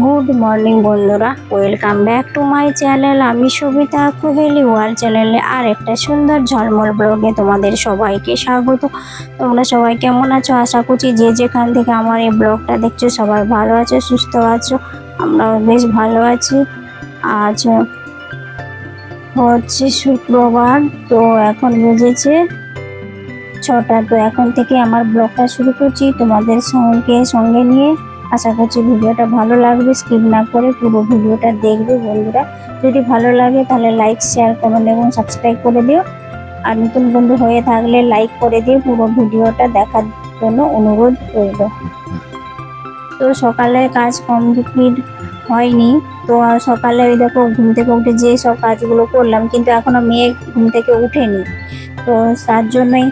Good morning বন্ধুরা, welcome back to my channel. আমি Sabita Kohli war চ্যানেলে আর একটা সুন্দর ঝলমল ব্লগে তোমাদের সবাইকে স্বাগত। তোমরা সবাই কেমন আছো? আশা করছি যে যেখান থেকে আমার এই ব্লগটা দেখছ, সবাই ভালো আছো, সুস্থ আছো, আমরাও বেশ ভালো আছি। আজ হচ্ছে শুক্রবার, তো এখন বুঝেছে ছটা। তো এখন থেকে আমার ব্লগটা শুরু করছি তোমাদের সঙ্গে সঙ্গে নিয়ে। আশা করছি ভিডিওটা ভালো লাগবে স্কিপ না করে পুরো ভিডিওটা দেখবে বন্ধুরা। যদি ভালো লাগে তাহলে লাইক শেয়ার করুন এবং সাবস্ক্রাইব করে দিও। আর নতুন বন্ধু হয়ে থাকলে লাইক করে দিয়ে পুরো ভিডিওটা দেখার জন্য অনুরোধ করব তো সকালে কাজ কমপ্লিট হয়নি, তো সকালে ওই দেখো ঘুম থেকে উঠে যে সব কাজগুলো করলাম, কিন্তু এখনও মেয়ে ঘুম থেকে উঠেনি তার জন্যই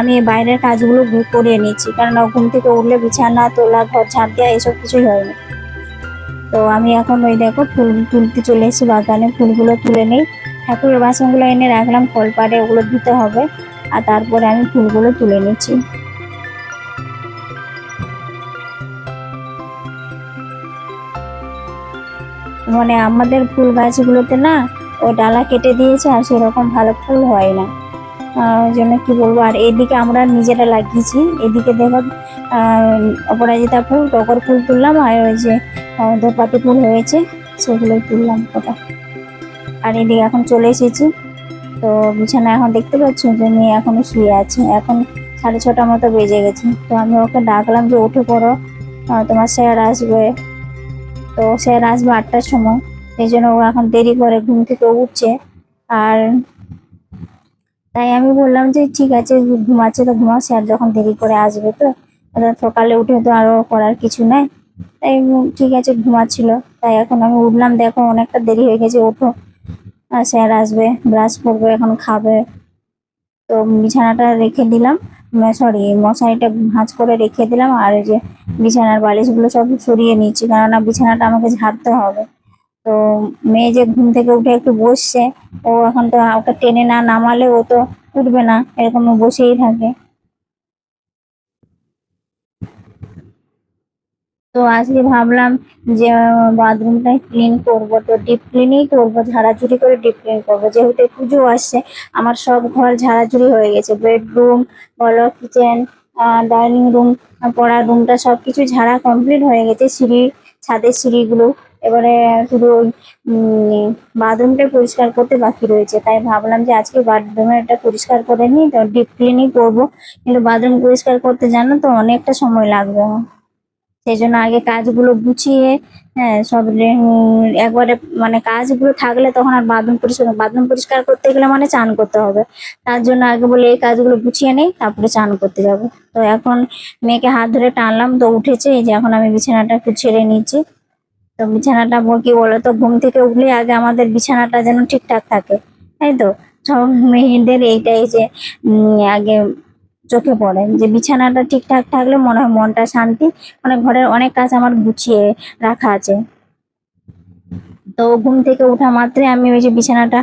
আমি বাইরের কাজগুলো করে নিচ্ছি কারণ ও ঘুম থেকে উঠলে বিছানা, তোলা, ঘর ঝাড় দেওয়া, এসব কিছুই হয়নি তো আমি এখন ওই দেখো ফুল তুলতে চলে এসেছি বাগানে। ফুলগুলো তুলে নিই। ঠাকুরের বাসনগুলো এনে রাখলাম কলপাড়ে ওগুলো ধুতে হবে। আর তারপরে আমি ফুলগুলো তুলে নিচ্ছি। মানে আমাদের ফুল গাছগুলোতে না ওই ডালা কেটে দিয়েছে আর সেরকম ভালো ফুল হয় না। জন্য কি বলব, আর এদিকে আমরা নিজেরা লাগিয়েছি। এদিকে দেখো অপরাজিতা ফুল, টগর ফুল তুললাম, আর ওই যে দোপাটি ফুল হয়েছে সেগুলো তুললাম ওটা। আর এদিকে এখন চলে এসেছি। তো বিছানা এখন দেখতে পাচ্ছ যে, মেয়ে এখনও শুয়ে আছে। এখন সাড়ে ছটা মতো বেজে গেছে। তো আমি ওকে ডাকলাম যে উঠে পড়ো। তোমার স্যার আসবে। তো স্যার আসবে আটটার সময়। সেই জন্য ও এখন দেরি করে ঘুম থেকে উঠছে। আর তাই আমি বললাম যে, ঠিক আছে ঘুমাচ্ছে তো ঘুমাও, স্যার যখন দেরি করে আসবে তো। সকালে উঠে তো আরও করার কিছু নাই। তাই ঠিক আছে, ঘুমাচ্ছিল। তাই এখন আমি উঠলাম, দেখো অনেকটা দেরি হয়ে গেছে, ওঠো। আর স্যার আসবে, ব্রাশ করবে, এখন খাবে। তো বিছানাটা রেখে দিলাম। সরি মশারিটা ভাঁজ করে রেখে দিলাম। আর যে বিছানার বালিশগুলো সব সরিয়ে নিচ্ছি, কেননা বিছানাটা আমাকে ঝাড়তে হবে। তো মেয়ে যে ঘুম থেকে উঠে একটু বসছে, ও এখন তো ওকে টেনে না নামালে ও তো উঠবে না, এরকম বসেই থাকে। তো আজকে ভাবলাম যে বাথরুমটা ক্লিন করব, তো ডিপ ক্লিনই করব, ঝাড়াঝুড়ি করে ডিপ ক্লিন করব। যেহেতু পুজো আসছে, আমার সব ঘর ঝাড়াঝুড়ি হয়ে গেছে। বেডরুম বলো কিচেন ডাইনিং রুম পড়ার রুমটা সব কিছু ঝাড়া কমপ্লিট হয়ে গেছে। সিঁড়ি ছাদের সিঁড়িগুলো এবারে শুধু বাথরুমটা পরিষ্কার করতে বাকি রয়েছে। তাই ভাবলাম যে আজকে বাথরুমটা পরিষ্কার করে নিই, তো ডিপ ক্লিনই করব। কিন্তু বাথরুম পরিষ্কার করতে জানো তো অনেকটা সময় লাগবে। সেই জন্য আগে কাজগুলো গুছিয়ে হ্যাঁ সব একবারে মানে কাজগুলো থাকলে তখন আর বাথরুম পরিষ্কার বাথরুম পরিষ্কার করতে গেলে মানে চান করতে হবে। তার জন্য আগে বলে এই কাজগুলো গুছিয়ে নেই, তারপরে চান করতে যাব। তো এখন মেয়েকে হাত ধরে টানলাম, তো উঠেছে, এই যে এখন আমি বিছানাটা একটু ছেড়ে নিচ্ছি। তো বিছানাটা বল- কি বলতো ঘুম থেকে উঠলে আগে আমাদের বিছানাটা যেন ঠিকঠাক থাকে, তাই তো? সব মেয়েদের এইটাই যে আগে চোখে পড়ে, যে বিছানাটা ঠিকঠাক থাকলে মনে হয় মনটা শান্তি মানে ঘরের অনেক কাজ আমার গুছিয়ে রাখা আছে। তো ঘুম থেকে ওঠা মাত্রে আমি ওই যে বিছানাটা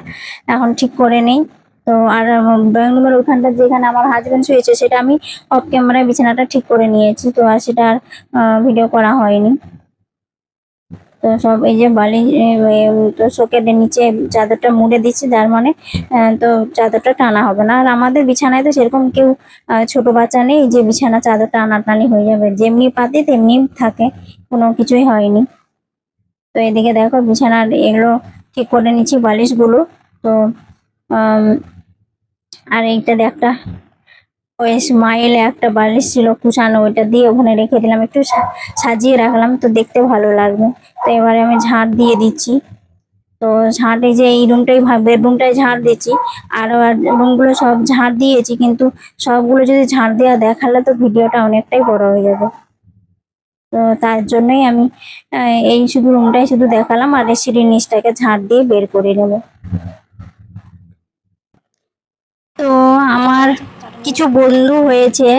এখন ঠিক করে নেই। তো আর ড্রয়িং রুমের ওখানটা যেখানে আমার হাজবেন্ড শুয়েছে, সেটা আমি অফ ক্যামেরায় বিছানাটা ঠিক করে নিয়েছি, তো আর সেটা আর ভিডিও করা হয়নি। তো সব এই যে বালি তো শোকেদের নিচে চাদরটা মুড়ে দিচ্ছি, যার মানে তো চাদরটা টানা হবে না। আর আমাদের বিছানায় তো সেরকম কেউ ছোট বাচ্চা নেই, যে বিছানা চাদর টানাটানি হয়ে যাবে। যেমনি পাতি তেমনি থাকে, কোনো কিছুই হয়নি। তো এদিকে দেখো বিছানার এগুলো ঠিক করে নিচ্ছি বালিশগুলো। তো আর এইটাতে একটা ওই স্মাইলে একটা বালিশ ছিল কুচানো, ওইটা দিয়ে ওখানে রেখে দিলাম। একটু সাজিয়ে রাখলাম, তো দেখতে ভালো লাগবে। তো এবারে আমি ঝাড় দিয়ে দিচ্ছি। তো ঝাড় এই যে এই রুমটাই বেডরুমটাই ঝাড় দিচ্ছি। আর রুমগুলো সব ঝাড় দিয়েছি, কিন্তু সবগুলো যদি ঝাড় দেওয়া দেখালে তো ভিডিওটা অনেকটাই বড় হয়ে যাবে। তো তার জন্যই আমি এই শুধু রুমটাই শুধু দেখালাম, আর এই সিঁড়ির নিচটাকে ঝাড় দিয়ে বের করে নেব। তো আমার কিছু বন্ধু হয়েছে,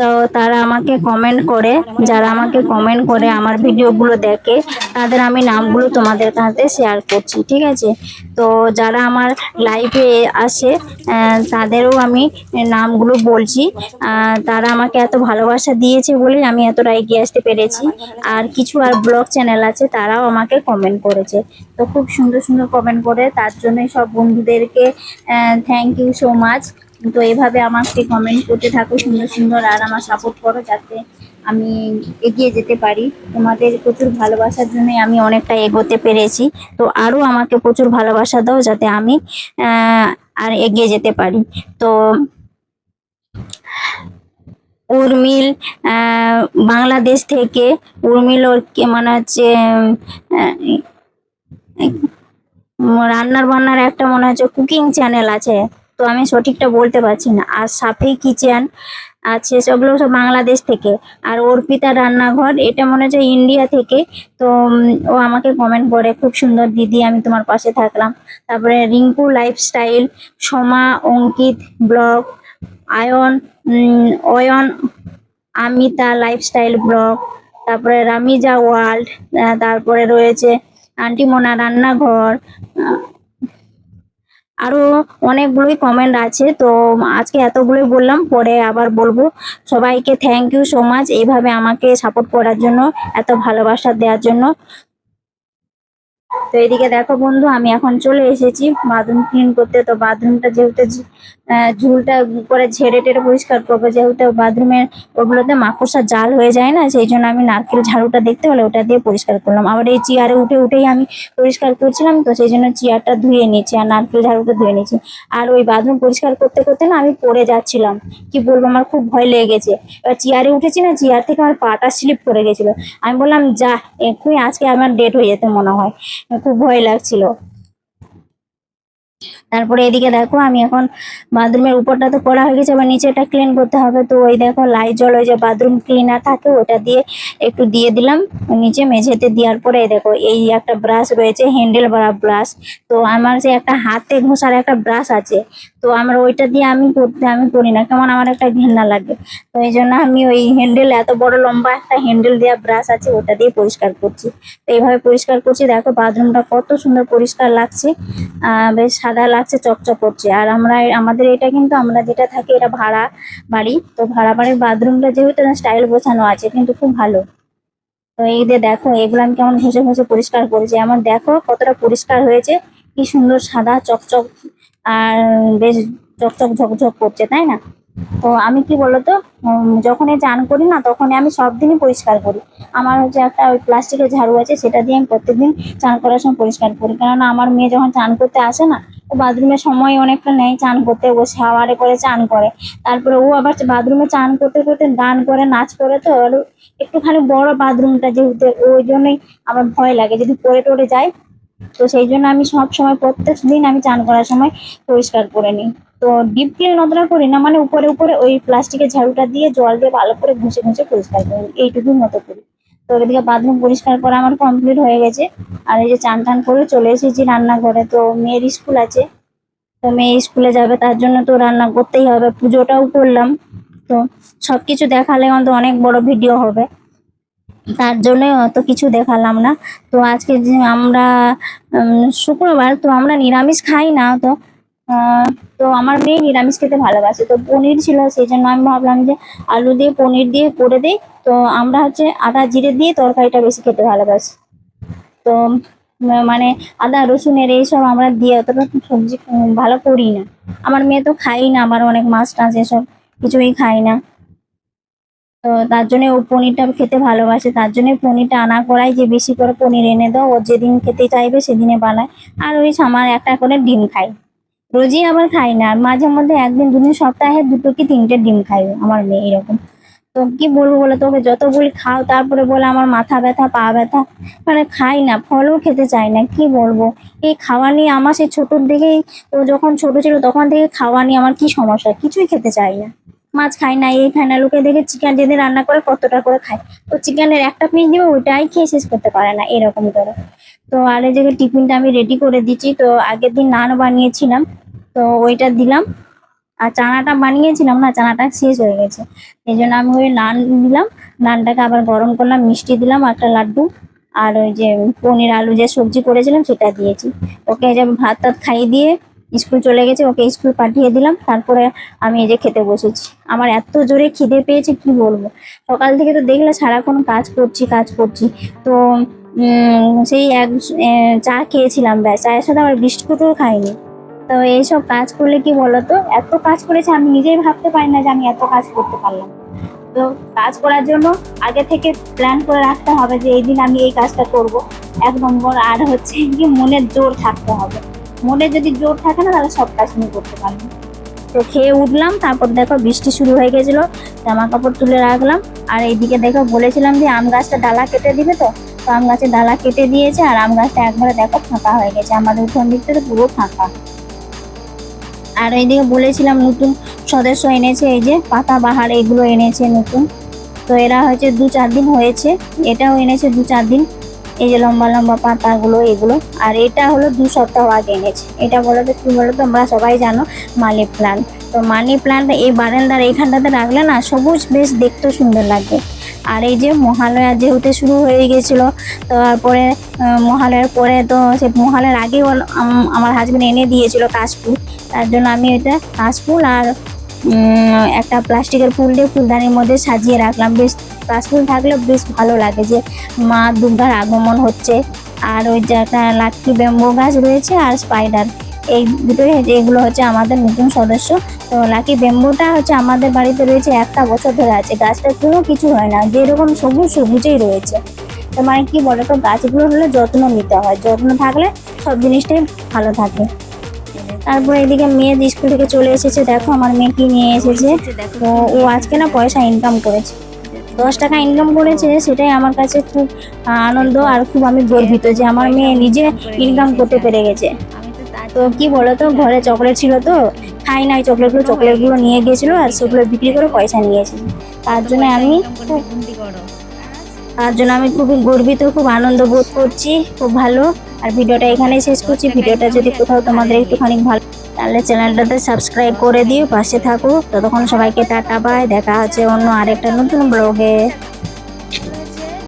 তো তারা আমাকে কমেন্ট করে, যারা আমাকে কমেন্ট করে আমার ভিডিওগুলো দেখে, তাদের আমি নামগুলো তোমাদের কাছে শেয়ার করছি, ঠিক আছে? তো যারা আমার লাইভে আসে তাদেরও আমি নামগুলো বলছি তারা আমাকে এত ভালোবাসা দিয়েছে বলেই আমি এতটা এগিয়ে আসতে পেরেছি, আর কিছু আর ব্লগ চ্যানেল আছে, তারাও আমাকে কমেন্ট করেছে। তো খুব সুন্দর সুন্দর কমেন্ট করে, তার জন্যই সব বন্ধুদেরকে থ্যাংক ইউ সো মাচ তো এভাবে আমাকে কমেন্ট করতে থাকো, সুন্দর সুন্দর, আর আমার সাপোর্ট করো যাতে আমি এগিয়ে যেতে পারি। তোমাদের প্রচুর ভালোবাসার জন্য আমি অনেকটা এগোতে পেরেছি। তো আরও আমাকে প্রচুর ভালোবাসা দাও যাতে আমি আর এগিয়ে যেতে পারি। তো উর্মিল বাংলাদেশ থেকে উর্মিল ওর মানে হচ্ছে রান্নার বান্নার একটা মনে হচ্ছে কুকিং চ্যানেল আছে। তো আমি সঠিকটা বলতে পারছি না। আর সাফি কিচেন আছে, সেগুলো সব বাংলাদেশ থেকে। আর অর্পিতা রান্নাঘর, এটা মনে হচ্ছে ইন্ডিয়া থেকে। তো ও আমাকে কমেন্ট করে, খুব সুন্দর দিদি, আমি তোমার পাশে থাকলাম। তারপরে Rinku lifestyle Soma, Ankit, blog, Ayan Ayan, Amita lifestyle blog, তারপরে রামিজা ওয়ার্ল্ড তারপরে রয়েছে আন্টি মোনা রান্নাঘর আহ, আরও অনেকগুলোই কমেন্ট আছে। তো আজকে এতগুলোই বললাম পরে আবার বলব। সবাইকে থ্যাংক ইউ সো মাচ এইভাবে আমাকে সাপোর্ট করার জন্য এত ভালোবাসা দেওয়ার জন্য। তো এদিকে দেখো বন্ধু, আমি এখন চলে এসেছি বাথরুম ক্লিন করতে। তো বাথরুমটা যেহেতু ঝুলটা করে ঝেড়ে টেড়ে পরিষ্কার করব, যেহেতু বাথরুমের ওগুলোতে মাকড়সার জাল হয়ে যায় না, সেই জন্য আমি নারকেল ঝাড়ুটা দেখতে হলে ওটা দিয়ে পরিষ্কার করলাম। আবার এই চেয়ারে উঠে উঠেই আমি পরিষ্কার করছিলাম, তো সেই জন্য চেয়ারটা ধুয়ে নিয়েছি আর নারকেল ঝাড়ুটা ধুয়ে নিয়েছি। আর ওই বাথরুম পরিষ্কার করতে করতে না আমি পড়ে যাচ্ছিলাম। কি বলব, আমার খুব ভয় লেগে গেছে এবার চেয়ারে উঠেছি না, চেয়ার থেকে আমার পাটা স্লিপ করে গেছিল। আমি বললাম, যা, এক্ষুনি আজকে আমার ডেট হয়ে যেতে মনে হয়। খুব ভয় লাগছিল। তারপরে এদিকে দেখো, আমি এখন বাথরুমের উপরটা তো করা হয়ে গেছে আবার নিচেটা ক্লিন করতে হবে। তো ওই দেখো লাইট জল, ওই যে বাথরুম ক্লিনার থাকে, ওটা দিয়ে একটু দিয়ে দিলাম। নিচে মেঝেতে দেওয়ার পরে দেখো, এই একটা ব্রাশ রয়েছে হ্যান্ডেল ভরা ব্রাশ তো আমার যে একটা হাতে ঘষার একটা ব্রাশ আছে, তো আমার ওইটা দিয়ে আমি করতে, আমি করি না, কেমন আমার একটা ঘেন্না লাগে। তো এই জন্য আমি ওই হ্যান্ডেল এত বড় লম্বা একটা হ্যান্ডেল দেওয়া ব্রাশ আছে, ওটা দিয়ে পরিষ্কার করছি। তো এইভাবে পরিষ্কার করছি, দেখো বাথরুমটা কত সুন্দর পরিষ্কার লাগছে। বেশ সাদা লাগছে, চকচক করছে। আর আমরা আমাদের এটা কিন্তু, আমরা যেটা থাকি এটা ভাড়া বাড়ি। তো ভাড়া বাড়ির বাথরুমটা যেহেতু স্টাইল গোছানো আছে, কিন্তু খুব ভালো। তো এই যে দেখো, এগুলো আমি কেমন ঘষে ঘষে পরিষ্কার করেছি। আমার দেখো কতটা পরিষ্কার হয়েছে। কি সুন্দর সাদা, চকচক আর বেশ চকচক ঝকঝক করছে, তাই না? তো আমি কি বলতো যখনই চান করি না, তখনই আমি সব দিনই পরিষ্কার করি। আমার হচ্ছে একটা ওই প্লাস্টিকের ঝাড়ু আছে, সেটা দিয়ে আমি প্রত্যেকদিন চান করার সময় পরিষ্কার করি। কেননা আমার মেয়ে যখন চান করতে আসে না ও বাথরুমের সময় অনেকটা নেয়, চান করতে ও শাওয়ারে করে চান করে। তারপরে ও আবার বাথরুমে চান করতে করতে গান করে, নাচ করে তো আর একটুখানি বড় বাথরুমটা যেহেতু, ওই জন্যই আমার ভয় লাগে। যদি পরে টরে যায় তো সেই জন্য আমি সব সময় প্রত্যেক দিন আমি চান করার সময় পরিষ্কার করে নিই। তো ডিপ ক্লিন অতটা করি না মানে উপরে উপরে ওই প্লাস্টিকের ঝাড়ুটা দিয়ে জল দিয়ে ভালো করে ঘুষে ঘুষে পরিষ্কার করি এইটুকুর মতো করি। তো এদিকে বাথরুম পরিষ্কার করা আমার কমপ্লিট হয়ে গেছে। আর এই যে চান টান করে চলে এসেছি রান্নাঘরে। তো মেয়ের স্কুল আছে। তো মেয়ে স্কুলে যাবে, তার জন্য তো রান্না করতেই হবে। পুজোটাও করলাম। তো সব কিছু দেখালে অন্তত অনেক বড় ভিডিও হবে। তার জন্য অত কিছু দেখালাম না। তো আজকে আমরা শুক্রবার, তো আমরা নিরামিষ খাই না। তো তো আমার মেয়ে নিরামিষ খেতে ভালোবাসে। তো পনির ছিল, সেই জন্য আমি ভাবলাম যে আলু দিয়ে, পনির দিয়ে করে দিই। তো আমরা হচ্ছে আদা জিরে দিয়ে তরকারিটা বেশি খেতে ভালোবাসি। তো মানে আদা, রসুনের এইসব আমরা দিয়ে অতটা সবজি ভালো করি না। আমার মেয়ে তো খাই না, আমার অনেক মাছ টাছ এসব কিছুই খাই না। তো তার জন্য ও পনিরটা খেতে ভালোবাসে, তার জন্য পনিরটা আনা করাই যে বেশি করে পনির এনে দাও। ও যেদিন খেতে চাইবে সেদিনে বানায়। আর ওই আমার একটা করে ডিম খাই রোজই আবার খাই না। আর মাঝে মধ্যে একদিন দুদিন সপ্তাহে দুটো কি তিনটে ডিম খাই আমার মেয়ে এরকম। তো কি বলব বলে তোকে? যত বলি খাও, তারপরে বলে আমার মাথা ব্যথা, পা ব্যথা মানে খাই না, ফলও খেতে চাই না, কি বলব? এই খাওয়া নিয়ে আমার সেই ছোটোর দিকেই, ও যখন ছোট ছিল তখন থেকে খাওয়া নিয়ে আমার কি সমস্যা? কিছুই খেতে চাই না। মাছ খাই না, এই খাই না, লোকে দেখে চিকেন যেদিন রান্না করে কতটা করে খায়। তো চিকেনের একটা পিস দিবে, ওইটাই খেয়ে শেষ করতে পারে না এরকম করে তো আর এই জায়গায় টিফিনটা আমি রেডি করে দিচ্ছি, তো আগের দিন নান বানিয়েছিলাম, তো ওইটা দিলাম। আর চানাটা বানিয়েছিলাম না, চানাটা শেষ হয়ে গেছে। এই জন্য আমি ওই নান দিলাম নানটাকে আবার গরম করলাম, মিষ্টি দিলাম, একটা লাড্ডু, আর ওই যে পনির আলু যে সবজি করেছিলাম সেটা দিয়েছি। ওকে যে ভাত টাত খাইয়ে দিয়ে স্কুল চলে গেছে, ওকে স্কুল পাঠিয়ে দিলাম, তারপরে আমি এই যে খেতে বসেছি। আমার এত জোরে খিদে পেয়েছে, কি বলব? সকাল থেকে তো দেখলে সারাক্ষণ কাজ করছি কাজ করছি। তো সেই এক চা খেয়েছিলাম, ব্যাস। চায়ের সাথে আবার বিস্কুটও খাইনি। তো এইসব কাজ করলে কি বলতো? এত কাজ করেছে, আমি নিজেই ভাবতে পারি না যে আমি এত কাজ করতে পারলাম। তো কাজ করার জন্য আগে থেকে প্ল্যান করে রাখতে হবে যে, এই দিন আমি এই কাজটা করব। এক নম্বর, আর হচ্ছে কি, মনের জোর থাকতে হবে। মনে যদি জোর থাকে না, তাহলে সব কাজ তুমি করতে পারবে। তো খেয়ে উঠলাম, তারপর দেখো বৃষ্টি শুরু হয়ে গেছিল, জামা কাপড় তুলে রাখলাম। আর এইদিকে দেখো বলেছিলাম যে, আম গাছটা ডালা কেটে দিবে তো? তো আম গাছের ডালা কেটে দিয়েছে আর আম গাছটা একবারে দেখো ফাঁকা হয়ে গেছে। আমাদের উঠোন দিক থেকে পুরো ফাঁকা। আর এইদিকে বলেছিলাম নতুন সদস্য এনেছে, এই যে পাতা বাহার এগুলো এনেছে নতুন। তো এরা হচ্ছে দু চার দিন হয়েছে, এটাও এনেছে দু চার দিন। এই যে লম্বা লম্বা পাতাগুলো এগুলো। আর এটা হলো দু সপ্তাহ আগে এনেছে। এটা বলো তো, কি বলো তো, তোমরা সবাই জানো মানি প্লান্ট। তো মানি প্লান্ট এই বারান্দার এইখানটাতে রাখলে না সবুজ বেশ দেখতেও সুন্দর লাগবে আর এই যে মহালয়া যেহেতু শুরু হয়ে গেছিল তারপরে মহালয়ার পরে তো সে মহালয়ার আম- আমার হাজব্যান্ড এনে দিয়েছিল কাশফুল তার জন্য আমি এটা কাশফুল আর একটা প্লাস্টিকের ফুল দিয়ে ফুলদানির মধ্যে সাজিয়ে রাখলাম। বেশ কাশফুল থাকলে বেশ ভালো লাগে যে মা দুর্গার আগমন হচ্ছে। আর ওই যে একটা লাটকি বেম্বো গাছ রয়েছে আর স্পাইডার এই দুটোই এগুলো হচ্ছে আমাদের নতুন সদস্য। তো লাকি বেম্বুটা হচ্ছে আমাদের বাড়িতে রয়েছে একটা বছর ধরে আছে। গাছটা কোনো কিছু হয় না যেরকম সবুজ সবুজেই রয়েছে। তো মানে কি বলো তো, গাছগুলো হলে যত্ন নিতে হয়। যত্ন থাকলে সব জিনিসটাই ভালো থাকে। তারপরে এদিকে মেয়ে স্কুল থেকে চলে এসেছে, দেখো আমার মেয়ে কি নিয়ে এসেছে। তো ও আজকে না পয়সা ইনকাম করেছে। দশ টাকা ইনকাম করেছে, সেটাই আমার কাছে খুব আনন্দ আর খুব আমি গর্বিত যে আমার মেয়ে নিজে ইনকাম করতে পেরে গেছে। তো কি বলতো, ঘরে চকলেট ছিল তো, খাই নাই, চকলেটগুলো চকলেটগুলো নিয়ে গিয়েছিল আর সেগুলো বিক্রি করে পয়সা নিয়েছিল তার জন্য আমি খুব তার জন্য আমি খুবই গর্বিত, খুব আনন্দ বোধ করছি, খুব ভালো। আর ভিডিওটা এখানেই শেষ করছি। ভিডিওটা যদি কোথাও তোমাদের একটুখানি ভালো তাহলে চ্যানেলটাতে সাবস্ক্রাইব করে দিও, পাশে থাকো। ততক্ষণ সবাইকে টাটা বাই দেখা হচ্ছে অন্য আরেকটা নতুন ব্লগে।